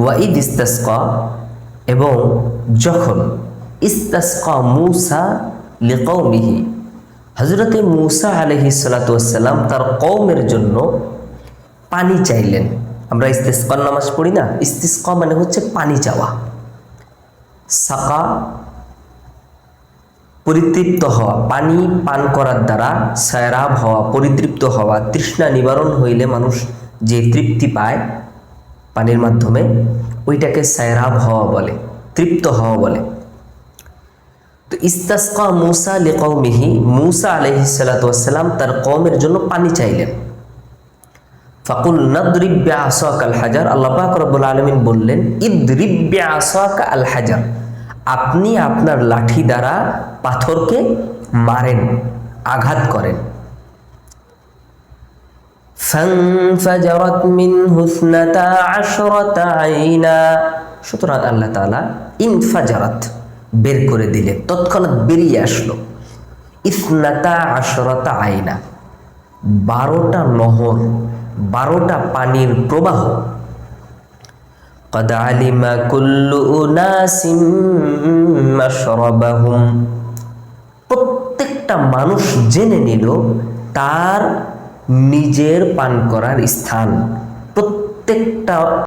ওয়াইদ ইস্তাসকা এবং যখন ইস্তাসকা মুসা লিকৌমিহি হজরতে মুসা আলহি সালাতাম তার কৌমের জন্য পানি চাইলেন। আমরা ইস্তেস্কর নামাজ পড়ি না? ইস্তিস্কা মানে হচ্ছে পানি চাওয়া। সাকা, পরিতৃপ্ত হওয়া, পানি পান করার দ্বারা সায়রাব হওয়া, পরিতৃপ্ত হওয়া, তৃষ্ণা নিবারণ হইলে মানুষ যে তৃপ্তি পায় পানির মাধ্যমে ওইটাকে সায়রাব হওয়া বলে, তৃপ্ত হওয়া বলে। তো ইস্তাসকা মুসা লিকৌমিহি মুসা আলহি সালাতাম তার কৌমের জন্য পানি চাইলেন। ফাকুল নদরিব্যা আসাক আল হাজার আল্লাহ পাক রব্বুল আলমিন বললেন ইদরিব্যা আসাক আল হাজার আপনি আপনার লাঠি দ্বারা পাথরকে মারেন, আঘাত করেন। فانفجرت منه اثنتا عشرة عينا সুতরাং আল্লাহ তাআলা ইনফাজারাত বের করে দিলেন তৎক্ষণাৎ বেরিয়ে আসলো ইসনাতা আশরতা আইনা বারোটা নহর বারোটা পানির প্রবাহ قد علم كل أناس مشربهم প্রত্যেকটা মানুষ জেনে নিল তার নিজের পান করার স্থান। প্রত্যেকটা